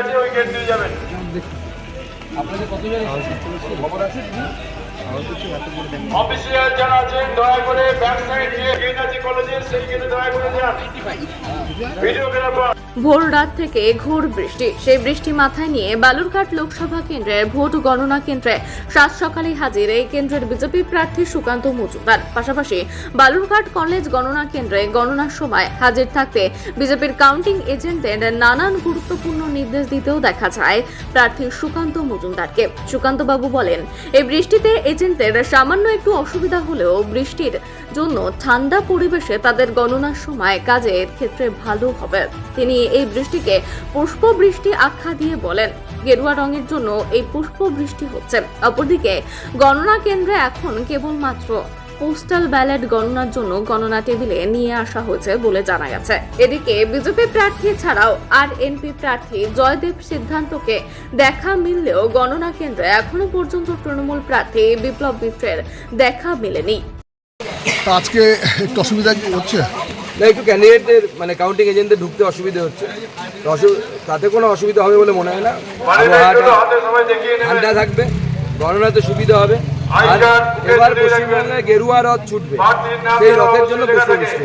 আছে ওই গেট দিয়ে যাবেন। অফিসিয়াল যারা আছেন দয়া করে ব্যাক সাইড যে গেট আছে কলেজের সেই গেটে দয়া করে যান। ভিডিওগ্রাফার ভোর রাত থেকে ঘোর বৃষ্টি। সেই বৃষ্টি মাথায় নিয়ে বালুরঘাট লোকসভা কেন্দ্রের ভোট গণনা কেন্দ্রে সাত সকালে হাজির এই কেন্দ্রের বিজেপি প্রার্থী সুকান্ত মজুমদার। পাশাপাশি বালুরঘাট কলেজ গণনা কেন্দ্রে গণনার সময় হাজির থাকতে বিজেপির কাউন্টিং এজেন্টদের নানান গুরুত্বপূর্ণ নির্দেশ দিতেও দেখা যায় প্রার্থী সুকান্ত মজুমদারকে। সুকান্ত বাবু বলেন, এই বৃষ্টিতে এজেন্টদের সামান্য একটু অসুবিধা হলেও বৃষ্টির জন্য ঠান্ডা পরিবেশে তাদের গণনার সময় কাজের ক্ষেত্রে ভালো হবে। তিনি এই বৃষ্টিকে পুষ্প বৃষ্টি আখ্যা দিয়ে বলেন, গেরুয়া রঙের জন্য এই পুষ্প বৃষ্টি হচ্ছে। অপরদিকে গণনা কেন্দ্রে এখন কেবলমাত্র পোস্টাল ব্যালট গণনার জন্য গণনা টেবিলে নিয়ে আসা হয়েছে বলে জানা গেছে। এদিকে বিজেপি প্রার্থী ছাড়াও আর এনপি প্রার্থী জয়দেব সিদ্ধান্তকে দেখা মিললেও গণনা কেন্দ্রে এখনও পর্যন্ত তৃণমূল প্রার্থী বিপ্লব মিত্রের দেখা মেলেনি। আজকে একটু অসুবিধা কি হচ্ছে? না একটু ক্যান্ডিডেটদের মানে কাউন্টিং এজেন্টদের ঢুকতে অসুবিধা হচ্ছে। তাতে কোনো অসুবিধা হবে বলে মনে হয় না। নেবেন ঠান্ডা থাকবে গণনাতে সুবিধা হবে। আর এবার পশ্চিমবঙ্গে গেরুয়া রথ ছুটবে। সেই রথের জন্য বৃষ্টি হচ্ছে।